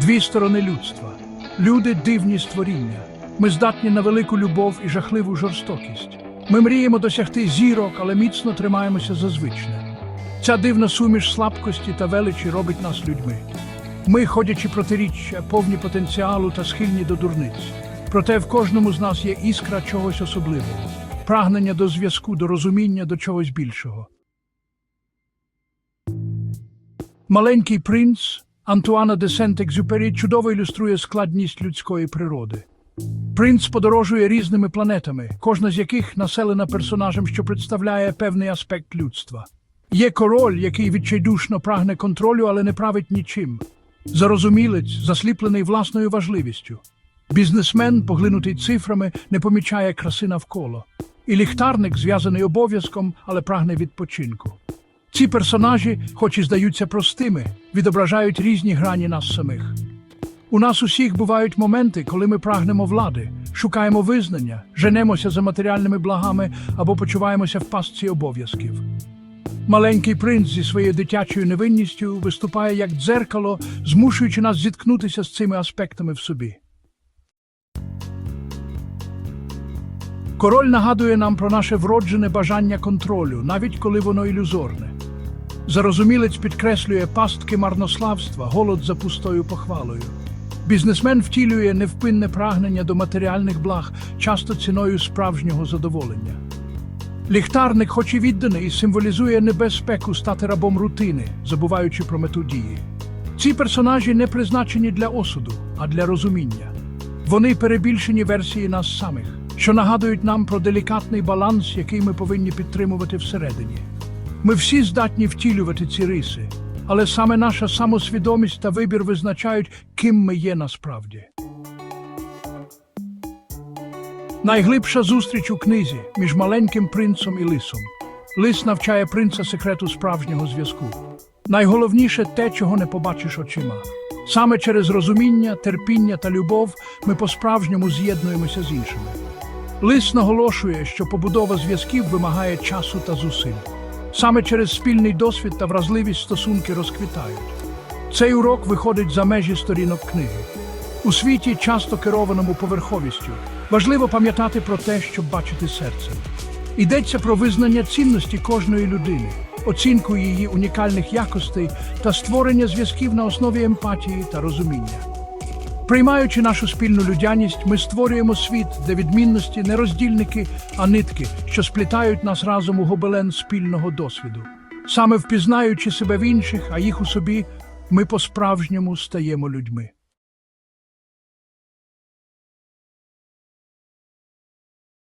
Дві сторони людства. Люди дивні створіння. Ми здатні на велику любов і жахливу жорстокість. Ми мріємо досягти зірок, але міцно тримаємося за звичне. Ця дивна суміш слабкості та величі робить нас людьми. Ми, ходячи протиріччя, повні потенціалу та схильні до дурниць. Проте в кожному з нас є іскра чогось особливого, прагнення до зв'язку, до розуміння, до чогось більшого. Маленький принц Антуана де Сент-Екзюпері чудово ілюструє складність людської природи. Принц подорожує різними планетами, кожна з яких населена персонажем, що представляє певний аспект людства. Є король, який відчайдушно прагне контролю, але не править нічим. Зарозумілець, засліплений власною важливістю. Бізнесмен, поглинутий цифрами, не помічає краси навколо. І ліхтарник, зв'язаний обов'язком, але прагне відпочинку. Ці персонажі, хоч і здаються простими, відображають різні грані нас самих. У нас усіх бувають моменти, коли ми прагнемо влади, шукаємо визнання, женемося за матеріальними благами або почуваємося в пастці обов'язків. Маленький принц зі своєю дитячою невинністю виступає як дзеркало, змушуючи нас зіткнутися з цими аспектами в собі. Король нагадує нам про наше вроджене бажання контролю, навіть коли воно ілюзорне. Зарозумілець підкреслює пастки марнославства, голод за пустою похвалою. Бізнесмен втілює невпинне прагнення до матеріальних благ, часто ціною справжнього задоволення. Ліхтарник, хоч і відданий, символізує небезпеку стати рабом рутини, забуваючи про мету дії. Ці персонажі не призначені для осуду, а для розуміння. Вони перебільшені версії нас самих, що нагадують нам про делікатний баланс, який ми повинні підтримувати всередині. Ми всі здатні втілювати ці риси, але саме наша самосвідомість та вибір визначають, ким ми є насправді. Найглибша зустріч у книзі між маленьким принцем і лисом. Лис навчає принца секрету справжнього зв'язку. Найголовніше те, чого не побачиш очима. Саме через розуміння, терпіння та любов ми по-справжньому з'єднуємося з іншими. Лис наголошує, що побудова зв'язків вимагає часу та зусиль. Саме через спільний досвід та вразливість стосунки розквітають. Цей урок виходить за межі сторінок книги. У світі, часто керованому поверховістю, важливо пам'ятати про те, щоб бачити серцем. Йдеться про визнання цінності кожної людини, оцінку її унікальних якостей та створення зв'язків на основі емпатії та розуміння. Приймаючи нашу спільну людяність, ми створюємо світ, де відмінності не роздільники, а нитки, що сплітають нас разом у гобелен спільного досвіду. Саме впізнаючи себе в інших, а їх у собі, ми по-справжньому стаємо людьми.